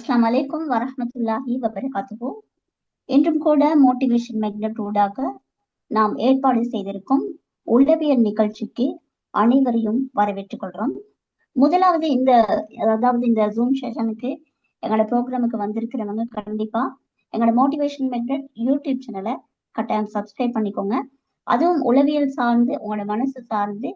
அஸ்லாம் அலைக்கும் வரமத்துல்லாஹி வபரகாத்துகோ இன்றும் கூட மோட்டிவேஷன் மெக்னட் ஊடாக நாம் ஏற்பாடு செய்திருக்கும் உளவியல் நிகழ்ச்சிக்கு அனைவரையும் வரவேற்றுக் கொள்றோம். முதலாவது இந்த அதாவது இந்த ஜூம் செஷனுக்கு எங்களோட ப்ரோக்ராமுக்கு வந்திருக்கிறவங்க கண்டிப்பா எங்களோட மோட்டிவேஷன் மெக்னட் யூடியூப் சேனலை கட்டாயம் சப்ஸ்கிரைப் பண்ணிக்கோங்க. அதுவும் உளவியல் சார்ந்து உங்களோட மனசு சார்ந்து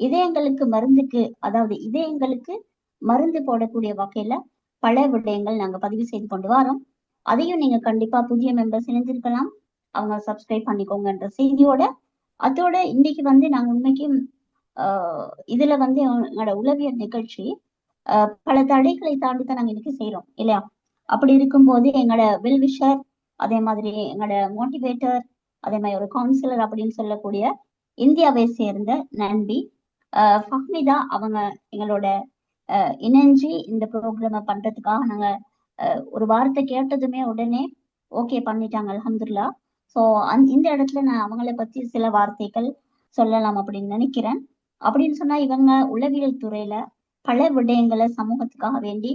இதயங்களுக்கு மருந்துக்கு அதாவது இதயங்களுக்கு மருந்து போடக்கூடிய வகையில பல விடயங்கள் நாங்க பதிவு செய்து கொண்டு வரோம். அதையும் நீங்க கண்டிப்பா புதிய மெம்பர்ஸ் இணைந்திருக்கலாம். அவங்க சப்ஸ்கிரைப் பண்ணிக்கோங்கன்ற செய்தியோட அதோட இன்னைக்கு வந்து நாங்க உண்மைக்கும் ஆஹ் இதுல வந்து எங்களோட உளவியல் நிகழ்ச்சி பல தடைகளை தாண்டி தான் நாங்க இன்னைக்கு செய்யறோம் இல்லையா? அப்படி இருக்கும்போது எங்களோட வெல்விஷர் அதே மாதிரி எங்களோட மோட்டிவேட்டர் அதே மாதிரி ஒரு கவுன்சிலர் அப்படின்னு சொல்லக்கூடிய இந்தியாவை சேர்ந்த நண்பி ஆஹ் ஃபஹ்மிதா அவங்க எங்களோட இணைஞ்சு இந்த ப்ரோக்ராமை பண்றதுக்காக நாங்க ஒரு வார்த்தை கேட்டதுமே உடனே ஓகே பண்ணிட்டாங்க அலமதுல்லா ஸோ அந் இந்த இடத்துல நான் அவங்கள பத்தி சில வார்த்தைகள் சொல்லலாம் அப்படின்னு நினைக்கிறேன். அப்படின்னு சொன்னா இவங்க உளவியல் துறையில பல விடயங்களை சமூகத்துக்காக வேண்டி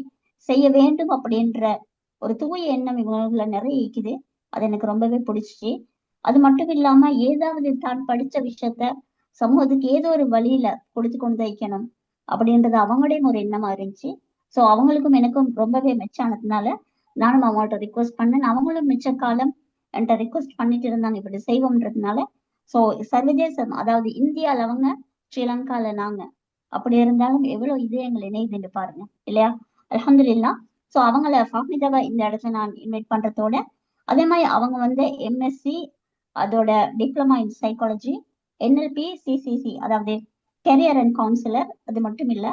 செய்ய வேண்டும் அப்படின்ற ஒரு தூய எண்ணம் இவங்கள நிறைய இருக்குது அது எனக்கு ரொம்பவே பிடிச்சிச்சு. அது மட்டும் இல்லாம ஏதாவது தான் படிச்ச விஷயத்த சமூகத்துக்கு ஏதோ ஒரு வழியில கொடுத்து கொண்டு வைக்கணும். அப்படின்றது அவங்களுடைய ஒரு எண்ணமா இருந்துச்சு. ஸோ அவங்களுக்கும் எனக்கும் ரொம்பவே மெச்சானதுனால நானும் அவங்கள்ட்ட ரிக்வஸ்ட் பண்ணேன். அவங்களும் மிச்ச காலம் என்கிட்ட ரிக்வஸ்ட் பண்ணிட்டு இருந்தாங்க. இப்படி செய்வோம்ன்றதுனால ஸோ சர்வதேசம் அதாவது இந்தியால அவங்க ஸ்ரீலங்கால நாங்க. அப்படி இருந்தாலும் எவ்வளவு இதயங்கள் இணையுதுன்னு பாருங்க. இல்லையா? அலமதுல்லா ஸோ அவங்கள ஃபாஹிதாவை இந்த இடத்துல நான் இன்வைட் பண்றதோட அதே மாதிரி அவங்க வந்து எம்எஸ்சி அதோட diploma in psychology NLP CCC அதாவது கெரியர் அண்ட் கவுன்சிலர் அது மட்டும் இல்ல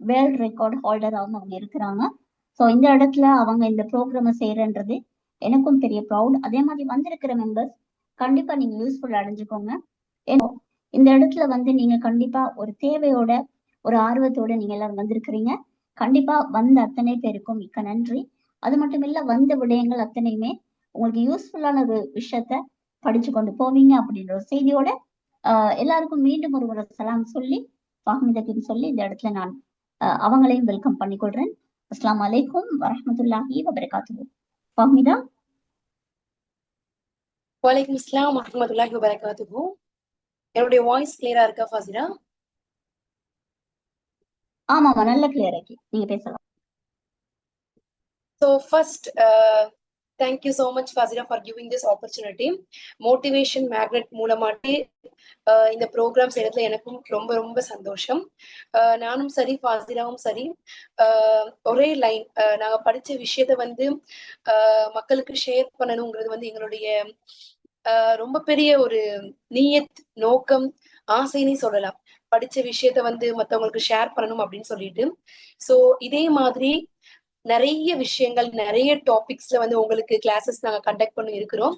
வேர்ல்ட் ரெக்கார்ட் ஹோல்டராகவும் அவங்க இருக்கிறாங்க. ஸோ இந்த இடத்துல அவங்க இந்த ப்ரோக்ராமை செய்யறன்றது எனக்கும் பெரிய ப்ரௌட் அதே மாதிரி வந்திருக்கிற மெம்பர்ஸ் கண்டிப்பா நீங்க யூஸ்ஃபுல் அடைஞ்சுக்கோங்க. ஏன்னா இந்த இடத்துல வந்து நீங்க கண்டிப்பா ஒரு தேவையோட ஒரு ஆர்வத்தோட நீங்க எல்லாரும் வந்திருக்கிறீங்க. கண்டிப்பா வந்த அத்தனை பேருக்கும் மிக்க நன்றி. அது மட்டும் இல்ல வந்த விடயங்கள் அத்தனையுமே உங்களுக்கு யூஸ்ஃபுல்லான ஒரு விஷயத்த படிச்சு கொண்டு போவீங்க அப்படின்ற ஒரு செய்தியோட ஆஹ் எல்லாருக்கும் மீண்டும் ஒரு ஒரு சலாம் சொல்லி ஃபஹ்மிதக்கும் சொல்லி இந்த இடத்துல நான் அவங்களையும் வெல்கம் பண்ணிக்கொள்றேன். அஸ்லாம் வலைக்கும் வரமத்துல்லாஹி வபரகாத்து ஃபஹ்மிதா வலைக்கும் இஸ்லாம் வரமத்துல்லாஹி வபரகாத்து என்னுடைய வாய்ஸ் கிளியரா இருக்கா ஃபாசிரா ஆமாமா நல்ல கிளியர் ஆக்கி. நீங்க பேசலாம். So first thank you so much Fasira for giving this opportunity motivation magnet மூலமாட்டி இந்த ப்ரோக்ராம் செய்யறதுல எனக்கும் ரொம்ப ரொம்ப சந்தோஷம். நானும் சரி ஃபாசிராவும் சரி. ஒரே லைன் நாங்க படிச்ச விஷயத்த வந்து மக்களுக்கு ஷேர் பண்ணணுங்கிறது வந்து எங்களுடைய ரொம்ப பெரிய ஒரு நீயத் நோக்கம் ஆசைன்னு சொல்லலாம். படிச்ச விஷயத்த வந்து மத்தவங்களுக்கு ஷேர் பண்ணணும் அப்படின்னு சொல்லிட்டு. சோ இதே மாதிரி நிறைய விஷயங்கள் நிறைய டாபிக்ஸ்ல வந்து உங்களுக்கு கிளாஸஸ் நாங்க கண்டக்ட் பண்ணி இருக்கிறோம்.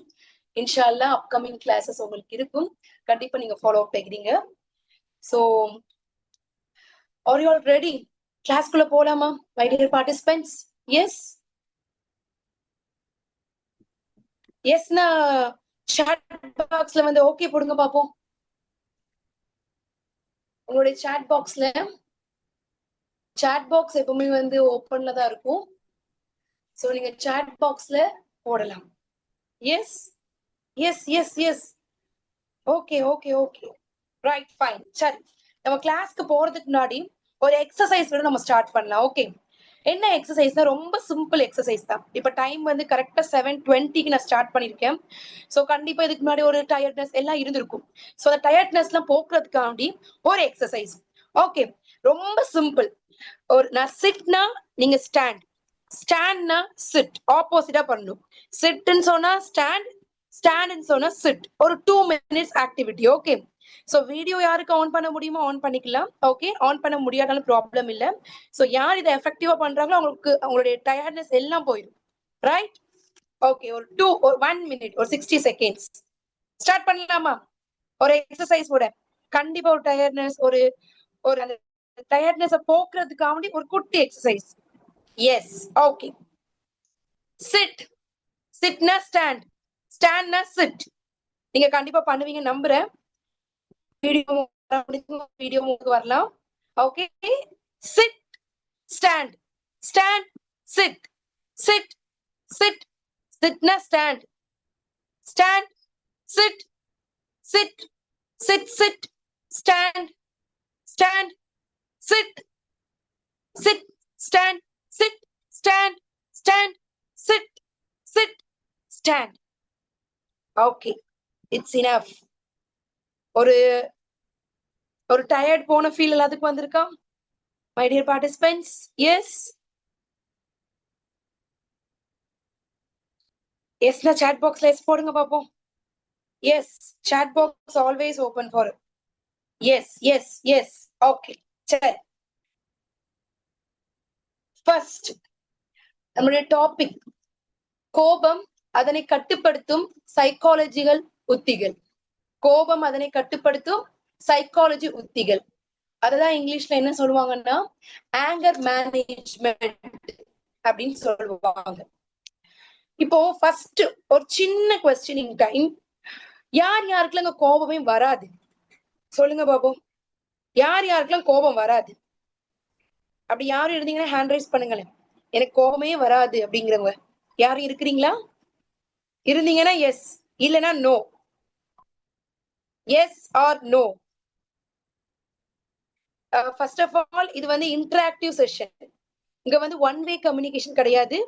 இன்ஷால்லா அப்கமிங் கிளாஸஸ் உங்களுக்கு இருக்கும். கண்டிப்பா நீங்க follow up ஆகிறீங்க so are you all ready கிளாஸ்க்குள்ள போலாமா மை டியர் பார்ட்டிசிபென்ட்ஸ் எஸ் எஸ்னா சாட் பாக்ஸ்ல வந்து ஓகே போடுங்க பாப்போம். உங்களுடைய சாட் பாக்ஸ்ல சாட் பாக்ஸ் எப்பவுமே வந்து ஓப்பன்ல தான் இருக்கும். ஸோ நீங்க சாட் பாக்ஸ்ல போடலாம். Yes yes yes yes okay okay okay right fine சரி. நம்ம கிளாஸ்க்கு போறதுக்கு முன்னாடி ஒரு எக்ஸசைஸ் வந்து நம்ம ஸ்டார்ட் பண்ணலாம் ஓகே என்ன எக்ஸசைஸ்னா ரொம்ப சிம்பிள் எக்ஸசைஸ் தான். இப்போ டைம் வந்து கரெக்டாக செவன் டுவெண்ட்டிக்கு நான் ஸ்டார்ட் பண்ணியிருக்கேன் ஸோ கண்டிப்பாக இதுக்கு முன்னாடி ஒரு டயர்ட்னஸ் எல்லாம் இருந்திருக்கும். ஸோ அந்த டயர்ட்னஸ்லாம் போக்குறதுக்காண்டி ஒரு எக்ஸசைஸ் ஓகே ரொம்ப சிம்பிள் ஒரு நான் சிட்னா நீங்க ஸ்டாண்ட் ஸ்டாண்ட்னா சிட் ஆப்போசிட்டா பண்ணும் சிட்னு சொன்னா ஸ்டாண்ட் ஸ்டாண்ட்னு சொன்னா சிட் ஒரு two minutes activity okay so video யாருக்கு ஆன் பண்ண முடியுமோ ஆன் பண்ணிக்கலாம் ஓகே ஆன் பண்ண முடியாதாலும் ப்ராப்ளம் இல்லை. ஸோ யார் இதை எஃபெக்டிவா பண்றாங்களோ அவங்களுக்கு அவங்களுடைய டயர்ட்னஸ் எல்லாம் போயிடும் ரைட் ஓகே ஒரு டூ ஒரு ஒன் மினிட் ஒரு சிக்ஸ்டி செகண்ட்ஸ் ஸ்டார்ட் பண்ணலாமா? ஒரு எக்ஸசைஸ் கூட. கண்டிப்பா ஒரு டயர்ட்னஸ் ஒரு ஒரு அந்த டயர்ட்னஸ் போக்குறதுக்காண்டி ஒரு குட்டி எக்ஸசைஸ் எஸ் ஓகே சிட் சிட்னா ஸ்டாண்ட் ஸ்டாண்ட்னா சிட் நீங்க கண்டிப்பா பண்ணுவீங்க நம்புறேன். வீடியோ வீடியோ உங்களுக்கு வரலாம். Okay sit stand stand sit sit sit சிட்னா stand stand sit sit sit sit stand stand sit. Sit. Stand. Sit. Stand. Stand. Sit. Sit. Stand. Okay. It's enough. ஒரு ஒரு tired போன feel எல்லாத்துக்கும் வந்திருக்கா? My dear participants yes எஸ்னா chat பாக்ஸ்ல yes போடுங்க பாப்போம். Yes chat box always open for yes yes yes okay சரி. ஃபர்ஸ்ட் நம்முடைய டாபிக் கோபம் அதனை கட்டுப்படுத்தும் சைக்காலஜிகள் உத்திகள். கோபம் அதனை கட்டுப்படுத்தும் சைக்காலஜி உத்திகள். அததான் இங்கிலீஷ்ல என்ன சொல்லுவாங்கன்னா ஆங்கர் மேனேஜ்மெண்ட் அப்படின்னு சொல்லுவாங்க. இப்போ ஃபர்ஸ்ட் ஒரு சின்ன கொஸ்டினிங் டைம் யார் யாருக்குலாம் கோபமே வராது? சொல்லுங்க பாபு. யார் யாருக்கெல்லாம் கோபம் வராது? அப்படி யாரும் இருந்தீங்கன்னா ஹேண்ட் ரைஸ் பண்ணுங்களேன். எனக்கு கோபமே வராது அப்படிங்கிறவங்க. யாரும் இருக்கிறீங்களா? இருந்தீங்கன்னா எஸ் இல்லைன்னா no yes or no first of all இது வந்து இன்டராக்டிவ் செஷன் இங்க வந்து ஒன் வே கம்யூனிகேஷன் கிடையாது.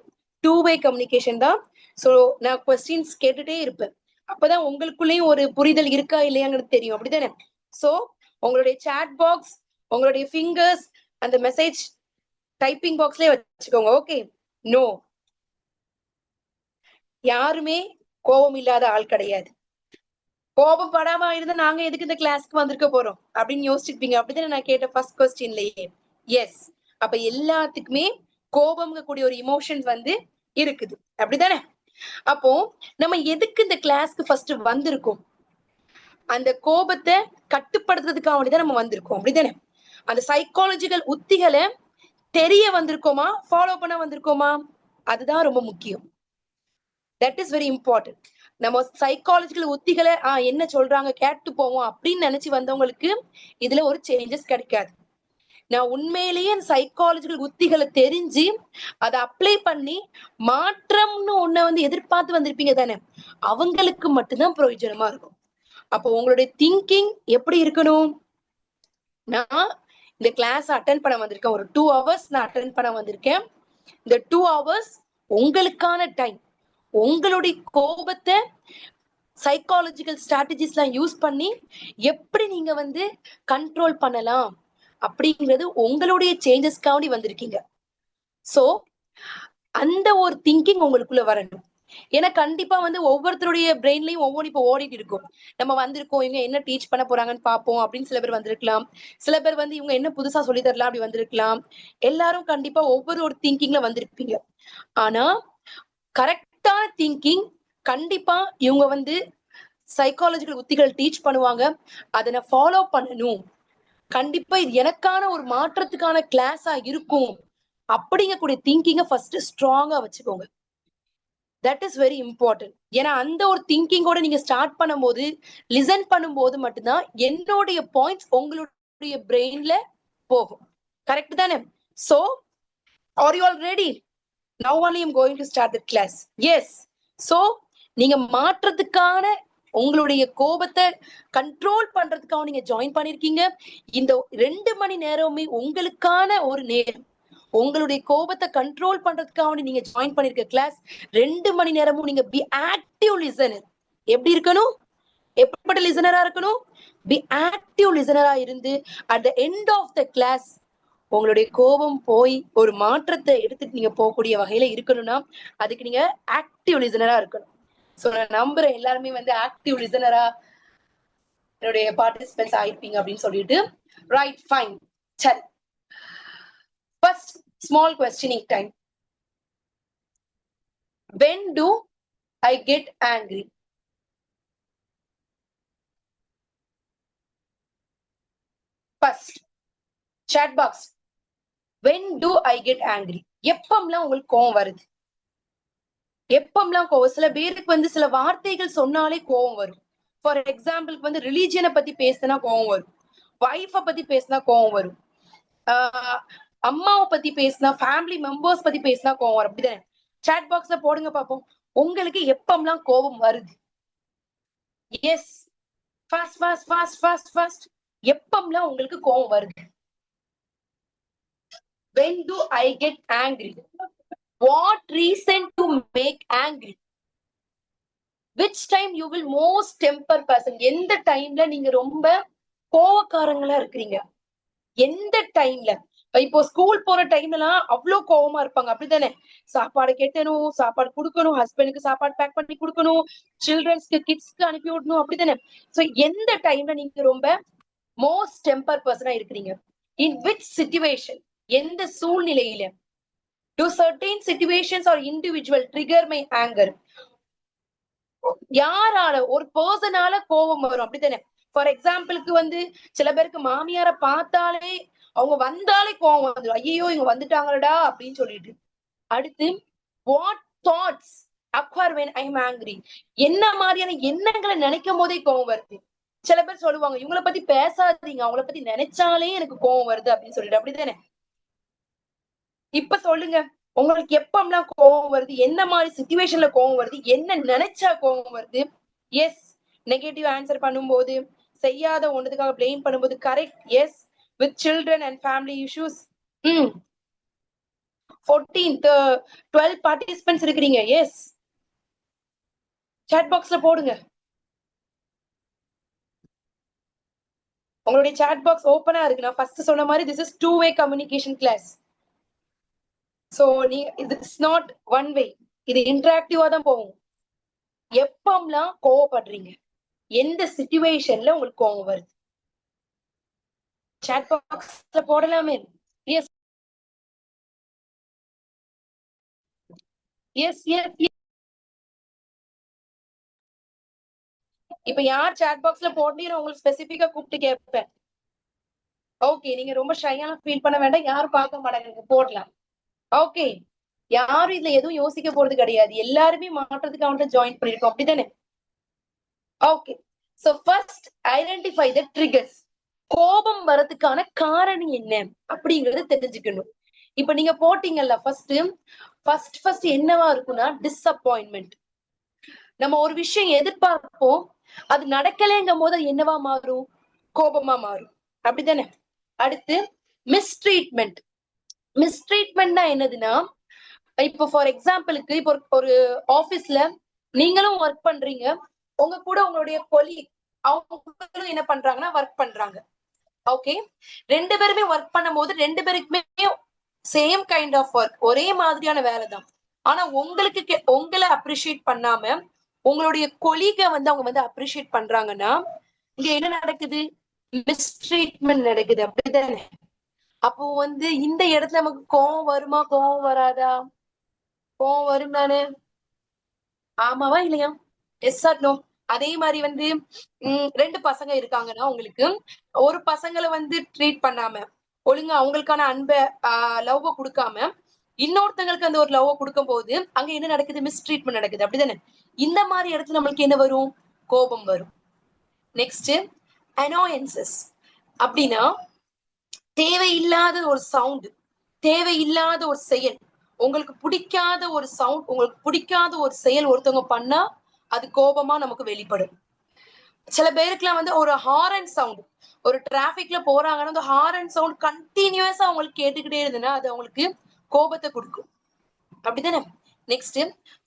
டூ வே கம்யூனிகேஷன் தான். ஸோ நான் கொஸ்டின்ஸ் கேட்டுட்டே இருப்பேன். அப்பதான் உங்களுக்குள்ளேயும் ஒரு புரிதல் இருக்கா இல்லையாங்கிறது தெரியும். அப்படிதானே? ஸோ உங்களுடைய சாட் பாக்ஸ் உங்களுடைய ஃபிங்கர்ஸ் அந்த மெசேஜ் டைப்பிங் பாக்ஸ்லயே வச்சுக்கோங்க. ஓகே நோ யாருமே கோபம் இல்லாத ஆள் கிடையாது. கோபம் படாம இருந்தா நாங்க எதுக்கு இந்த கிளாஸ்க்கு வந்திருக்க போறோம்? அப்படின்னு யோசிச்சிருப்பீங்க. அப்படிதானே நான் கேட்ட ஃபர்ஸ்ட் கொஸ்டின்லயே எஸ் அப்ப எல்லாத்துக்குமே கோபம்ங்க கூடிய ஒரு இமோஷன்ஸ் வந்து இருக்குது. அப்படிதானே? அப்போ நம்ம எதுக்கு இந்த கிளாஸ்க்கு ஃபர்ஸ்ட் வந்திருக்கோம்? அந்த கோபத்தை கட்டுப்படுத்துறதுக்காக வேண்டிதான் நம்ம வந்திருக்கோம். அப்படிதானே? அந்த சைக்காலஜிக்கல் உத்திகளை தெரிய வந்திருக்கோமா? ஃபாலோ பண்ண வந்திருக்கோமா? அதுதான் ரொம்ப முக்கியம். தட் இஸ் வெரி இம்பார்ட்டன்ட் நம்ம சைக்காலஜிக்கல் உத்திகளை ஆஹ் என்ன சொல்றாங்க? கேட்டு போவோம். அப்படின்னு நினைச்சு வந்தவங்களுக்கு இதுல ஒரு சேஞ்சஸ் கிடைக்காது. நான் உண்மையிலேயே அந்த சைக்காலஜிக்கல் உத்திகளை தெரிஞ்சு அதை அப்ளை பண்ணி மாற்றம்னு ஒண்ண வந்து எதிர்பார்த்து வந்திருப்பீங்க தானே? அவங்களுக்கு மட்டும்தான் பிரயோஜனமா இருக்கும். அப்போ உங்களுடைய திங்கிங் எப்படி இருக்கணும்? நான் இந்த கிளாஸ் அட்டன் பண்ண வந்திருக்கேன். ஒரு டூ ஹவர்ஸ் நான் அட்டன் பண்ண வந்திருக்கேன். இந்த டூ ஹவர்ஸ் உங்களுக்கான டைம் உங்களுடைய கோபத்தை சைக்காலஜிக்கல் ஸ்ட்ராட்டஜிஸ் எல்லாம் யூஸ் பண்ணி எப்படி நீங்க வந்து கண்ட்ரோல் பண்ணலாம்? அப்படிங்கிறது உங்களுடைய சேஞ்சஸ்க்காண்டி வந்திருக்கீங்க. சோ அந்த ஒரு திங்கிங் உங்களுக்குள்ள வரணும். ஏன்னா கண்டிப்பா வந்து ஒவ்வொருத்தருடைய பிரெயின்லயும் ஒவ்வொன்று இப்போ ஓடிட்டு இருக்கும். நம்ம வந்திருக்கோம் இவங்க என்ன டீச் பண்ண போறாங்கன்னு பார்ப்போம் அப்படின்னு சில பேர் வந்திருக்கலாம். சில பேர் வந்து இவங்க என்ன புதுசா சொல்லி தரலாம் அப்படி வந்திருக்கலாம். எல்லாரும் கண்டிப்பா ஒவ்வொரு ஒரு திங்கிங்ல வந்திருப்பீங்க. ஆனா கரெக்டான திங்கிங் கண்டிப்பா இவங்க வந்து சைக்காலஜிக்கல் உத்திகள் டீச் பண்ணுவாங்க. அதை நான் ஃபாலோ பண்ணணும். கண்டிப்பா இது எனக்கான ஒரு மாற்றத்துக்கான கிளாஸா இருக்கும். அப்படிங்கக்கூடிய திங்கிங்க ஃபர்ஸ்ட் ஸ்ட்ராங்கா வச்சுக்கோங்க. தட் இஸ் வெரி இம்பார்ட்டன்ட் ஏன்னா அந்த ஒரு திங்கிங்கோட நீங்க ஸ்டார்ட் பண்ணும்போது லிசன் பண்ணும்போது மட்டும்தான் என்னுடைய பாயிண்ட்ஸ் உங்களுடைய பிரெயின்ல போகும். கரெக்ட் தானே? So are you all ready now only am going to start the class yes so நீங்க மாற்றத்துக்கான உங்களுடைய கோபத்தை கண்ட்ரோல் பண்றதுக்காக நீங்க ஜாயின் பண்ணிருக்கீங்க. இந்த ரெண்டு மணி நேரமுமே உங்களுக்கான ஒரு நேரம். உங்களுடைய கோபத்தை கண்ட்ரோல் பண்றதுக்காக நீங்க ஜாயின் பண்ணிருக்க கிளாஸ் ரெண்டு மணி நேரமும் நீங்க பி ஆக்டிவ் லிசனர் எப்படி இருக்கணும்? எப்படிப்பட்ட லிசனரா இருக்கணும்? பி ஆக்டிவ் லிசனரா இருந்து at the end of the class உங்களுடைய கோபம் போய் ஒரு மாற்றத்தை எடுத்துட்டு நீங்க போகக்கூடிய வகையில இருக்கணும்னா அதுக்கு நீங்க ஆக்டிவ் லிசனரா இருக்கணும். ஸோ நான் நம்புறேன் எல்லாருமே வந்து ஆக்டிவ் லிசனரா என்னுடைய பார்ட்டிசிபென்ட்ஸ் ஆயிருப்பீங்க அப்படின்னு சொல்லிட்டு. ரைட் ஃபைன் சரி. First, small questioning time. when do i get angry? First chat box. When do i get angry? எப்பம்லாம் உங்களுக்கு கோவம் வருது? எப்பம்லாம் கோவம்? சில பேருக்கு வந்து சில வார்த்தைகள் சொன்னாலே கோவம் வரும். ஃபார் எக்ஸாம்பிளுக்கு வந்து ரிலீஜியனை பத்தி பேசினா கோவம் வரும். ஒய்ஃபை பத்தி பேசினா கோவம் வரும். ஆஹ் அம்மாவை பத்தி பேசினா ஃபேமிலி மெம்பர்ஸ் பத்தி பேசினா கோவம் வரும். அப்படிதானே? சாட் பாக்ஸ்ல போடுங்க பாப்போம். உங்களுக்கு எப்பம்லாம் கோபம் வருது? Yes fast fast fast fast fast எப்பம்லாம் உங்களுக்கு கோபம் வருது? When do i get angry? What reason to make angry? Which time you will most temper person? எந்த டைம்ல நீங்க ரொம்ப கோவக்காரங்களா இருக்கிறீங்க? எந்த டைம்ல இப்போ ஸ்கூல் போற டைம்லாம் அவ்வளவு கோவமா இருப்பாங்க. அப்படித்தானே? சாப்பாடு கெட்டணும் சாப்பாடு கொடுக்கணும் ஹஸ்பண்டுக்கு சாப்பாடு பேக் பண்ணி கொடுக்கணும் சில்ட்ரன்ஸ்க்கு கிட்ஸ்க்கு அனுப்பி விடணும் அப்படித்தானே? சோ எந்த டைம்ல நீங்க ரொம்ப மோஸ்ட் டெம்பர் பர்சனா இருக்கிறீங்க? இன் விச் சிச்சுவேஷன் எந்த சூழ்நிலையில? Do certain situations or individual trigger my anger யாரால? ஒரு பர்சனால கோபம் வரும். அப்படித்தானே? ஃபார் எக்ஸாம்பிளுக்கு வந்து சில பேருக்கு மாமியார பார்த்தாலே அவங்க வந்தாலே கோவம் வந்துடும் ஐயோ இவங்க வந்துட்டாங்களடா அப்படின்னு சொல்லிட்டு. அடுத்து what thoughts occur when I am angry என்ன மாதிரியான எண்ணங்களை நினைக்கும் போதே கோவம் வருது. சில பேர் சொல்லுவாங்க இவங்கள பத்தி பேசாதீங்க. அவங்கள பத்தி நினைச்சாலே எனக்கு கோவம் வருது அப்படின்னு சொல்லிட்டு. அப்படிதானே? இப்ப சொல்லுங்க உங்களுக்கு எப்பம்லாம் கோவம் வருது? என்ன மாதிரி சுச்சுவேஷன்ல கோவம் வருது? என்ன நினைச்சா கோவம் வருது? எஸ் நெகட்டிவ் ஆன்சர் பண்ணும்போது செய்யாத ஒன்றதுக்காக பிளேம் பண்ணும்போது correct yes with children and family issues hmm fourteenth twelve participants இருக்கிறீங்க. எஸ் சாட் பாக்ஸ்ல போடுங்க. உங்களுடைய சாட் பாக்ஸ் ஓப்பனா இருக்கு. நான் ஃபர்ஸ்ட் சொன்ன மாதிரி this is two way communication class so நீ இது இட்ஸ் நாட் ஒன் வே இது இன்டராக்டிவா தான் போகும். எப்பம்லாம் கோவப்படுறீங்க? எந்த சிச்சுவேஷன்ல உங்களுக்கு கோவம் வருது? சாட் பாக்ஸ்ல போடலாமே. எஸ் எஸ் எஸ் இப்ப யார் சாட் பாக்ஸ்ல போடணும் உங்களுக்கு ஸ்பெசிபிக்கா கூப்பிட்டு கேட்பேன் ஓகே நீங்க ரொம்ப ஷையான ஃபீல் பண்ண வேண்டாம். யாரும் பார்க்க மாட்டாங்க. போடலாம். ஓகே யாரும் இதுல எதுவும் யோசிக்க போறது கிடையாது. எல்லாருமே மாற்றத்துக்கு அவன்கிட்ட ஜாயின் பண்ணிருக்கோம். அப்படிதானே? Okay so first identify the triggers கோபம் வர்றதுக்கான காரணம் என்ன அப்படிங்கறத தெரிஞ்சுக்கணும். இப்ப நீங்க போட்டீங்கல்ல ஃபர்ஸ்ட் ஃபர்ஸ்ட் ஃபர்ஸ்ட் என்னவா இருக்கும்னா டிஸப்பாயின்மெண்ட் நம்ம ஒரு விஷயம் எதிர்பார்ப்போம் அது நடக்கலைங்கும் போது அது என்னவா மாறும்? கோபமா மாறும். அப்படிதானே அடுத்து மிஸ்ட்ரீட்மெண்ட் மிஸ்ட்ரீட்மெண்ட்னா என்னதுன்னா இப்போ ஃபார் எக்ஸாம்பிளுக்கு இப்போ ஒரு ஆபீஸ்ல நீங்களும் ஒர்க் பண்றீங்க உங்க கூட உங்களுடைய கொலி அவங்களும் என்ன பண்றாங்கன்னா ஒர்க் பண்றாங்க. ஓகே ரெண்டு பேருமே ஒர்க் பண்ணும்போது ரெண்டு பேருக்குமே சேம் கைண்ட் ஆஃப் ஒர்க் ஒரே மாதிரியான வேலை தான். ஆனா உங்களுக்கு உங்களை அப்ரிஷியேட் பண்ணாம உங்களுடைய கொலிக வந்து அவங்க வந்து அப்ரிஷியேட் பண்றாங்கன்னா இங்க என்ன நடக்குது? மிஸ்ட்ரீட்மெண்ட் நடக்குது. அப்படிதானே அப்போ வந்து இந்த இடத்துல நமக்கு கோவம் வருமா? கோவம் வராதா? கோவம் வரும் தானே? ஆமாவா இல்லையா? எஸ் ஆர் நோ அதே மாதிரி வந்து உம் ரெண்டு பசங்க இருக்காங்கன்னா உங்களுக்கு ஒரு பசங்களை வந்து ட்ரீட் பண்ணாம ஒழுங்கா அவங்களுக்கான அன்பை ஆஹ் லவ்வ கொடுக்காம இன்னொருத்தங்களுக்கு அந்த ஒரு லவ்வ கொடுக்கும் போது அங்க என்ன நடக்குது? மிஸ்ட்ரீட்மெண்ட் நடக்குது. அப்படிதானே? இந்த மாதிரி இடத்துல நம்மளுக்கு என்ன வரும்? கோபம் வரும். நெக்ஸ்ட் அனாயன்சஸ் அப்படின்னா தேவையில்லாத ஒரு சவுண்ட் தேவையில்லாத ஒரு செயல் உங்களுக்கு பிடிக்காத ஒரு சவுண்ட் உங்களுக்கு பிடிக்காத ஒரு செயல் ஒருத்தவங்க பண்ணா அது கோபமா நமக்கு வெளிப்படும். சில பேருக்குலாம் வந்து ஒரு ஹாரன் சவுண்ட் ஒரு டிராபிக்ல போறாங்கன்னா அந்த ஹாரன் சவுண்ட் கண்டினியூஸா அவங்களுக்கு கேட்டுக்கிட்டே இருந்ததுன்னா அது அவங்களுக்கு கோபத்தை கொடுக்கும். அப்படிதானே நெக்ஸ்ட்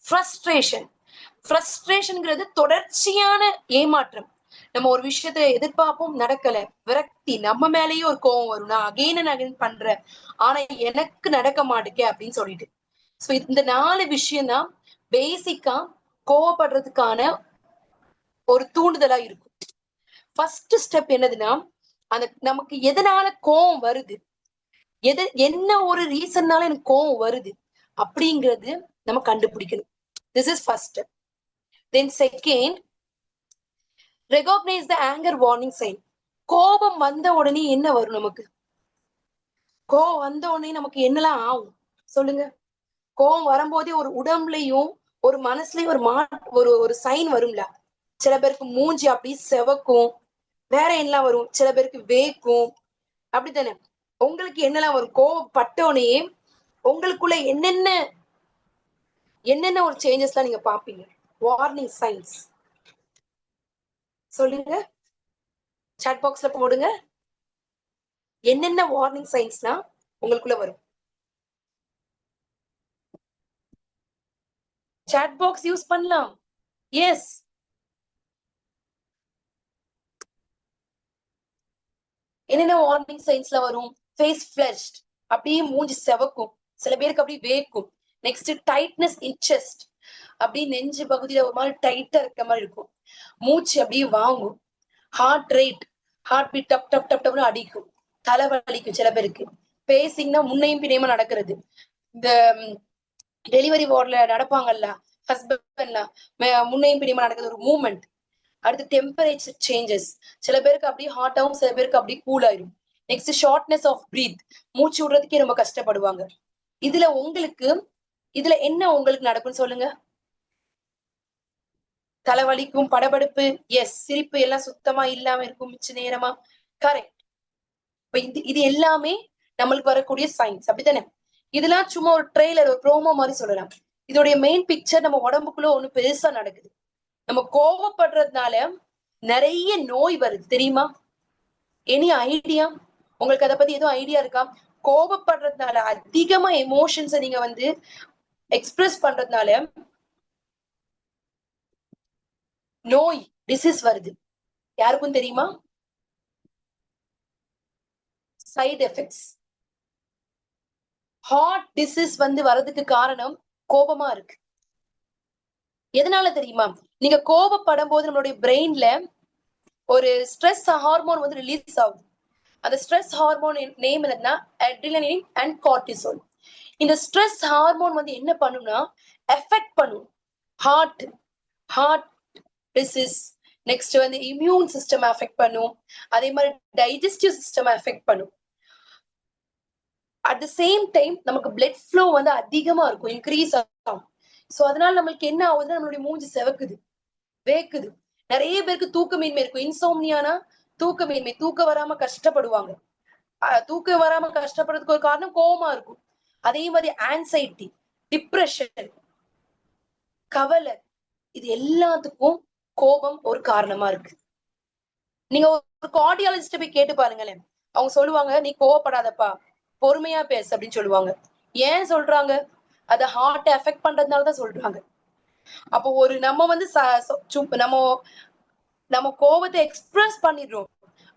ஃப்ரஸ்ட்ரேஷன் ஃப்ரஸ்ட்ரேஷன்ங்கிறது தொடர்ச்சியான ஏமாற்றம். நம்ம ஒரு விஷயத்த எதிர்பார்ப்போம் நடக்கல. விரக்தி நம்ம மேலேயே ஒரு கோவம் வரும். நான் அகைன் அண்ட் அகைன் பண்றேன். ஆனா எனக்கு நடக்க மாட்டேங்க அப்படின்னு சொல்லிட்டு. சோ இந்த நாலு விஷயம் தான் பேசிக்கா கோவப்படுறதுக்கான ஒரு தூண்டுதலா இருக்கும். ஃபர்ஸ்ட் ஸ்டெப் என்னதுன்னா அந்த நமக்கு எதனால கோவம் வருது? எது என்ன ஒரு ரீசன்னால எனக்கு கோவம் வருது? அப்படிங்கிறது நம்ம கண்டுபிடிக்கணும். This is first then second recognise the anger warning sign கோபம் வந்த உடனே என்ன வரும் நமக்கு? கோபம் வந்த உடனே நமக்கு என்னெல்லாம் ஆகும்? சொல்லுங்க. கோபம் வரும்போதே ஒரு உடம்புலயும் ஒரு மனசுலயும் ஒரு மா ஒரு ஒரு சைன் வரும்ல. சில பேருக்கு மூஞ்சி அப்படி செவக்கும். வேற என்னலாம் வரும்? சில பேருக்கு வேக்கும். அப்படித்தானே? உங்களுக்கு என்னெல்லாம் வரும்? கோவப்பட்டோடனே உங்களுக்குள்ள என்னென்ன என்னென்ன ஒரு சேஞ்சஸ்லாம் நீங்க பாப்பீங்க வார்னிங் சைன்ஸ் சொல்லுங்க. சாட் பாக்ஸ்ல போடுங்க. என்னென்ன வார்னிங் சைன்ஸ்னா உங்களுக்குள்ள வரும்? சாட் பாக்ஸ் யூஸ் பண்ணலாம். எஸ் என்னென்ன வார்னிங் சைன்ஸ்ல வரும்? ஃபேஸ் ஃபிளஷ்ட் அப்படியே மூஞ்சி செவக்கும். சில பேருக்கு அப்படியே வேக்கும். நெக்ஸ்ட் டைட்னஸ் இன் செஸ்ட் அப்படியே நெஞ்சு பகுதியில ஒரு மாதிரி டைட்டா இருக்க மாதிரி இருக்கும். மூச்சு அப்படியே வாங்கும். ஹார்ட் ரேட் ஹார்ட் பீட் டப் டப் டப் டப்னு அடிக்கும். தலைவலிக்கும் சில பேருக்கு. பேசிங்னா முன்னையும் பின்னையுமா நடக்கிறது. இந்த டெலிவரி வார்ட்ல நடப்பாங்கல்ல ஹஸ்பண்ட்லாம் முன்னையும் பின்னையுமா நடக்கிறது ஒரு மூமெண்ட் அடுத்து டெம்பரேச்சர் சேஞ்சஸ் சில பேருக்கு அப்படியே ஹாட் ஆகும் சில பேருக்கு அப்படியே கூல் ஆயிரும். நெக்ஸ்ட் ஷார்ட்னஸ் ஆஃப் பிரீத் மூச்சு விடுறதுக்கே ரொம்ப கஷ்டப்படுவாங்க. இதுல உங்களுக்கு இதுல என்ன உங்களுக்கு நடக்கும்னு சொல்லுங்க? தலைவலிக்கும் படபடுப்பு எஸ் சிரிப்பு எல்லாம் சுத்தமா இல்லாம இருக்கும் மிச்ச நேரமா. கரெக்ட் இப்ப இது இது எல்லாமே நம்மளுக்கு வரக்கூடிய சயின்ஸ் அப்படித்தானே? இதெல்லாம் சும்மா ஒரு ட்ரெய்லர் ஒரு ப்ரோமோ மாதிரி சொல்லலாம். இதோடைய மெயின் பிக்சர் நம்ம உடம்புக்குள்ள ஒண்ணு பெருசா நடக்குது. நம்ம கோவப்படுறதுனால நிறைய நோய் வருது தெரியுமா? எனி ஐடியா உங்களுக்கு அதை பத்தி எதுவும் ஐடியா இருக்கா? கோபப்படுறதுனால அதிகமா எமோஷன்ஸை நீங்க வந்து எக்ஸ்பிரஸ் பண்றதுனால நோய் டிசீஸ் வருது. யாருக்கும் தெரியுமா? சைட் எஃபெக்ட்ஸ் ஹார்ட் டிசீஸ் வந்து வர்றதுக்கு காரணம் கோபமா இருக்கு. எதனால தெரியுமா? நீங்க கோபப்படும் போது நம்மளுடைய பிரெயின்ல ஒரு ஸ்ட்ரெஸ் ஹார்மோன் வந்து ரிலீஸ் ஆகுது. அந்த ஸ்ட்ரெஸ் ஹார்மோன் நேம் என்னன்னா அட்ரினலின் அண்ட் கார்டிசோல் இந்த ஸ்ட்ரெஸ் ஹார்மோன் வந்து என்ன பண்ணும்னா எஃபெக்ட் பண்ணும். ஹார்ட் ஹார்ட் டிசீஸ் நெக்ஸ்ட் வந்து இம்யூன் சிஸ்டம் அஃபெக்ட் பண்ணும். அதே மாதிரி டைஜஸ்டிவ் சிஸ்டம் அஃபெக்ட் பண்ணும். அட் த சேம் டைம் நமக்கு பிளட் ஃப்ளோ வந்து அதிகமா இருக்கும் இன்க்ரீஸ் ஆகும். சோ அதனால நம்மளுக்கு என்ன ஆகுதுன்னா நம்மளுடைய மூஞ்சி செவக்குது வேக்குது. நிறைய பேருக்கு தூக்கமின்மை இருக்கும். இன்சோம்னியானா தூக்கமின்மை தூக்கம் வராம கஷ்டப்படுவாங்க. தூக்கம் வராம கஷ்டப்படுறதுக்கு ஒரு காரணம் கோவமா இருக்கும். அதே மாதிரி ஆன்சைட்டி டிப்ரெஷன் கவலை இது எல்லாத்துக்கும் கோபம் ஒரு காரணமா இருக்கு. நீங்க ஒரு கார்டியாலஜிஸ்ட போய் கேட்டு பாருங்களேன். அவங்க சொல்லுவாங்க நீ கோவப்படாதப்பா. பொறுமையா பேசு அப்படின்னு சொல்லுவாங்க. ஏன் சொல்றாங்க? அத ஹார்ட் எஃபெக்ட் பண்றதுனாலதான் சொல்றாங்க. அப்போ ஒரு நம்ம வந்து நம்ம நம்ம கோபத்தை எக்ஸ்பிரஸ் பண்ணிடுறோம்.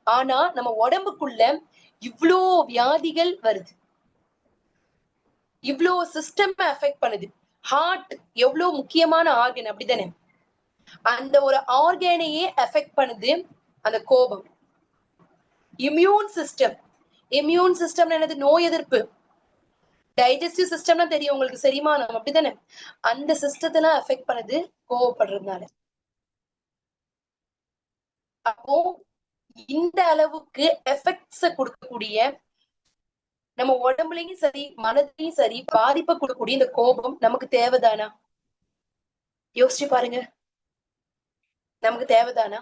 ஆனா நம்ம உடம்புக்குள்ள இவ்வளோ வியாதிகள் வருது. இவ்வளோ சிஸ்டம் எஃபெக்ட் பண்ணுது. ஹார்ட் எவ்வளோ முக்கியமான ஆர்கன் அப்படிதானே அந்த ஒரு ஆர்கனையே எஃபெக்ட் பண்ணுது அந்த கோபம். இம்யூன் சிஸ்டம் இம்யூன் சிஸ்டம் என்னது? நோய் எதிர்ப்பு. டைஜஸ்டிவ் சிஸ்டம்னா தெரியும் உங்களுக்கு. செரிமானம். அப்படித்தானே? அந்த சிஸ்டத்தெல்லாம் எஃபெக்ட் பண்ணுது கோவப்படுறதுனால. அப்போ இந்த அளவுக்கு எஃபெக்ட்ஸ கொடுக்கக்கூடிய நம்ம உடம்புலயும் சரி மனதிலையும் சரி பாதிப்பை கொடுக்கக்கூடிய இந்த கோபம் நமக்கு தேவைதானா? யோசிச்சு பாருங்க. நமக்கு தேவைதானா?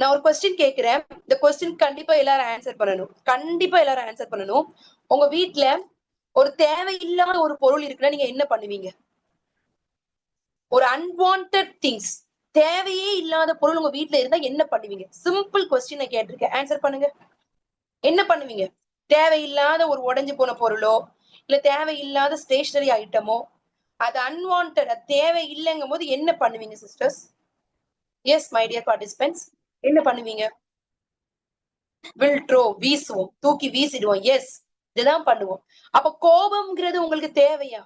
நான் ஒரு கொஸ்டின் கேட்கிறேன் இந்த கொஸ்டின் கண்டிப்பா எல்லாரும் ஆன்சர் பண்ணணும். கண்டிப்பா எல்லாரும் ஆன்சர் பண்ணணும். உங்க வீட்டுல ஒரு தேவையில்லாத ஒரு பொருள் இருக்குன்னா நீங்க என்ன பண்ணுவீங்க? ஒரு அன்வான்ட் திங்ஸ் தேவையே இல்லாத பொருள் உங்க வீட்டுல இருந்தா என்ன பண்ணுவீங்க? சிம்பிள் கொஸ்டின் நான் கேட்டிருக்கேன். ஆன்சர் பண்ணுங்க. என்ன பண்ணுவீங்க? தேவையில்லாத ஒரு உடஞ்சு போன பொருளோ இல்ல தேவையில்லாத ஸ்டேஷனரி ஐட்டமோ அது அன்வான்ட் அது தேவை இல்லைங்கும் போது என்ன பண்ணுவீங்க sisters yes my dear participants என்ன பண்ணுவீங்க? வில் ட்ரோ வீசுவோம். தூக்கி வீசிடுவோம். எஸ் இதுதான் பண்ணுவோம். அப்ப கோபம்ங்கிறது உங்களுக்கு தேவையா?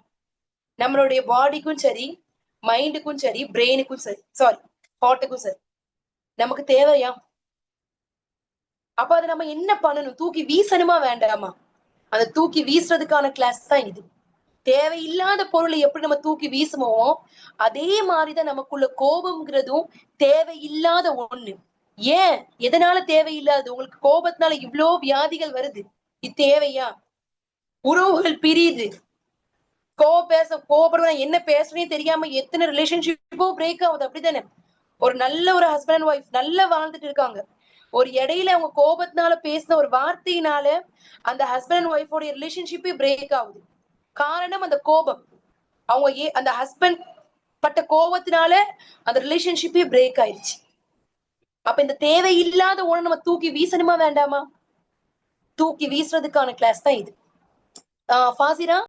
நம்மளுடைய பாடிக்கும் சரி மைண்டுக்கும் சரி பிரெயினுக்கும் சரி சாரி ஹார்ட்டுக்கும் சரி. நமக்கு தேவையா? அப்ப அதை நம்ம என்ன பண்ணணும்? தூக்கி வீசணுமா வேண்டாமா? அந்த தூக்கி வீசுறதுக்கான கிளாஸ் தான் இது. தேவையில்லாத பொருளை எப்படி நம்ம தூக்கி வீசுமோ அதே மாதிரிதான் நமக்குள்ள கோபம்ங்கிறதும் தேவையில்லாத ஒண்ணு. ஏன்? எதனால தேவையில்லாது உங்களுக்கு கோபத்தினால இவ்வளோ வியாதிகள் வருது. இது தேவையா? உறவுகள் பிரியுது. கோவ பேச கோவப்படுவேன் என்ன பேசுறேன்னு தெரியாம எத்தனை ரிலேஷன்ஷிப்போ பிரேக் ஆகுது. அப்படித்தானே? ஒரு நல்ல ஒரு ஹஸ்பண்ட் அண்ட் ஒய்ஃப் நல்லா வாழ்ந்துட்டு இருக்காங்க. ஒரு இடையில அவங்க கோபத்தினால பேசின ஒரு வார்த்தையினால அந்த ஹஸ்பண்ட் அண்ட் ஒய்ஃபோட ரிலேஷன்ஷிப்பே பிரேக் ஆகுது. காரணம் அந்த கோபம். அவங்க ஏ அந்த ஹஸ்பண்ட் பட்ட கோபத்தினால அந்த ரிலேஷன்ஷிப்பே பிரேக் ஆயிடுச்சு அப்ப இந்த தேவையில்லாத ஒண்ணு நம்ம தூக்கி வீசணுமா வேண்டாமா? தூக்கி வீசுறதுக்கான கிளாஸ் தான் இது. ஆஹ் ஃபாசிரா?